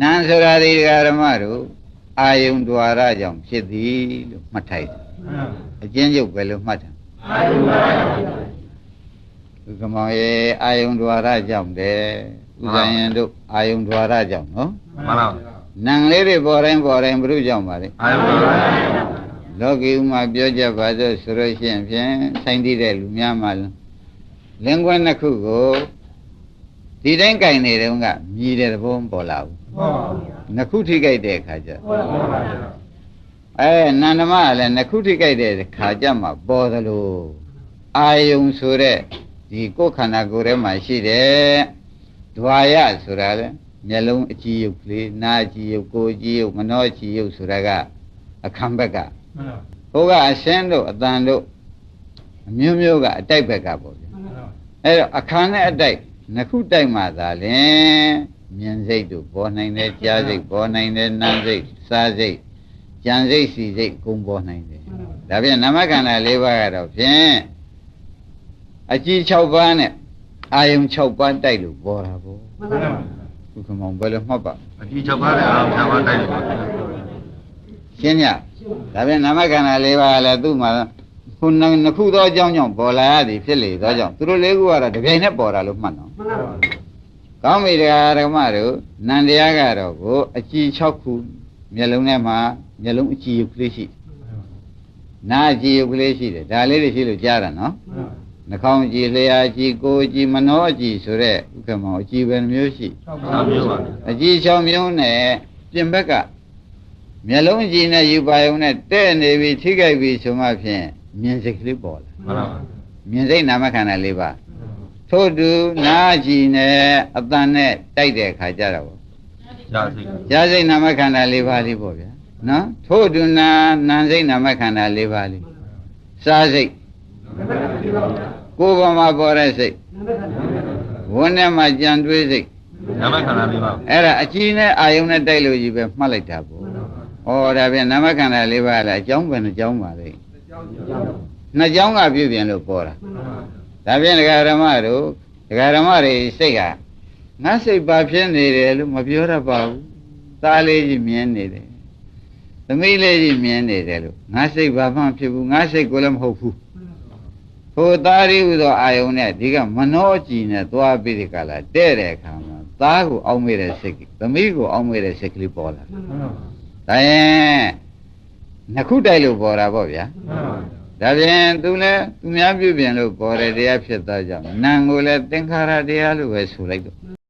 နံဆိုတာဒီဓမ္မတို့အာယုံ द्वार ကြောင့်ဖြစ်သည်လို့မှတ်ထိုက်တယ်အကျဉ်းချုပ်ပဲလို့မှတ်တယ်ဒီကမောင်ရဲ့အာယုံ द्वार ကြောင့်တယ်ဥဇာယံတို့အာယုံ द्वार ကြောင့်နော် မှန်ပါ နံလေးတွေပေါ်တိုင်းပေါ်တိုင်းဘုရုကြောင့်ပါလေ အာယုပါ လောကီဥမှာပြောကြပါစို့ဆိုလို့ရှိရင်ဖြင့်ဆိုင်တည်တဲ့လူများမှလင်းကွန်းနှစ်ခုကိုဒီတိုင်းကြိုင်နေတုန်းကမြည်တဲ့သဘောမပေါ်လာဘူး ဟုတ်ပါဘူးနှစ်ခုထိကြိုက်တဲ့အခါကျဟုတ်ပါဘူးအဲနန္ဒမကလည်းနှစ်ခုထိကြိုက်တဲ့အခါကျမှပေါ်သလိုအာယုံဆိုတဲ့ဒီကိုယ်ခန္ဓာကိုယ်ထဲမှာရှိတဲ့ဒွါယဆိုတာလေမျက်လုံးအကြည့်ရုပ်ကလေးနားအကြည့်ရုပ်ကိုယ်အကြည့်ရုပ်မနှောအကြည့်ရုပ်ဆိုတာကအခမ်းဘက်ကမှန်ပါဟိုကအရှင်းတို့အတန်တို့အမျိုးမျိုးကအတိုက်ဘက်ကပေါ့ဗျာအဲ့တော့အခါနဲ့အတိုက်နှစ်ခုတိုက်မှသာလင် မြင်စိတ်တို့ပေါ်နိုင်တယ်ကြားစိတ်ပေါ်နိုင်တယ်နားစိတ်စားစိတ်ကြံစိတ်စီစိတ်ကုန်ပေါ်နိုင်တယ်ဒါပြန်နာမခန္ဓာ၄ပါးကတော့ဖြင့်အကြည့်6ပါးနဲ့အာယုံ6ပါးတိုက်လို့ပေါ်တာပေါ့မှန်ပါခုခမောင်ဘယ်လိုမှတ်ပါအကြည့်ချက်ပါတဲ့အာရုံပါတိုက်လို့ရှင်းညဒါပြန်နာမခန္ဓာ၄ပါးကလည်းသူ့မှာခုနှစ်ခုသောအကြောင်းကြောင့်ပေါ်လာရသည်ဖြစ်လေသောကြောင့်သူတို့လေးခုကတော့တပြိုင်နဲ့ပေါ်တာလို့မှတ်တော့မှန်ပါ ကောင်းပြီတရားဓမ္မတို့နန္တရားကတော့ကိုအကြည်6ခုမျက်လုံးထဲမှာမျက်လုံးအကြည်ရုပ်ကလေးရှိနာအကြည်ရုပ်ကလေးရှိတယ်ဒါလေးတွေရှိလို့ကြားတာနော်နှာခေါင်းအကြည်လျှာအကြည်ကိုယ်အကြည်မနှောအကြည်ဆိုတဲ့ဥက္ကမောအကြည်ပဲနှမျိုးရှိ6မျိုးပါအကြည်6မျိုးနဲ့ပြင်ဘက်ကမျက်လုံးအကြည်နဲ့ယူပါယုံနဲ့တဲ့နေပြီထိခိုက်ပြီဆိုမှဖြင့်မြင်စိတ်ကလေးပေါ်လာမှန်ပါမြင်စိတ်နာမခန္ဓာ၄ပါး ထို့တူနာကြည်နဲ့အတန်နဲ့တိုက်တဲ့အခါကျတော့ကြာစိတ်ဇာစိတ်နာမခန္ဓာ၄ပါးလေးပေါ့ဗျာနော်ထို့တူနာနာစိတ်နာမခန္ဓာ၄ပါးလေးစားစိတ်ကိုယ်ပေါ်မှာပေါ်တဲ့စိတ်ဝန်းထဲမှာကြံတွေးစိတ်နာမခန္ဓာလေးပါအဲ့ဒါအကြည်နဲ့အာယုံနဲ့တိုက်လို့ကြီးပဲမှတ်လိုက်တာပေါ့ဩဒါပြန်နာမခန္ဓာ၄ပါးလည်းအကြောင်းပဲနှကြောင်းပါလေနှစ်ကြောင်းကပြုပြင်လို့ပေါ်တာ ဒါပြန်ဒကာရမတို့ဒကာရမတွေစိတ်ကငါစိတ်ပါဖြစ်နေတယ်လို့မပြောတတ်ပါဘူးသားလေးကြီးမြင်နေတယ်သမီးလေးကြီးမြင်နေတယ်လို့ငါစိတ်ဘာမှဖြစ်ဘူးငါစိတ်ကိုလည်းမဟုတ်ဘူးဟိုသားရီဟူသောအာယုံနဲ့ဒီကမနောကြည်နဲ့သွားပြီးဒီကလာတဲ့တဲ့အခါမှာသားကိုအောင်းမေးတဲ့စိတ်သမီးကိုအောင်းမေးတဲ့စိတ်ကလေးပေါ်လာဒါရင်နှစ်ခုတိုက်လို့ပေါ်တာပေါ့ဗျာ ဒါပြင်သူလည်းသူများပြုပြင်လို့ပေါ်တဲ့တရားဖြစ်သောကြောင့်နာမ်ကိုလည်းသင်္ခါရတရားလို့ပဲဆိုလိုက်တော့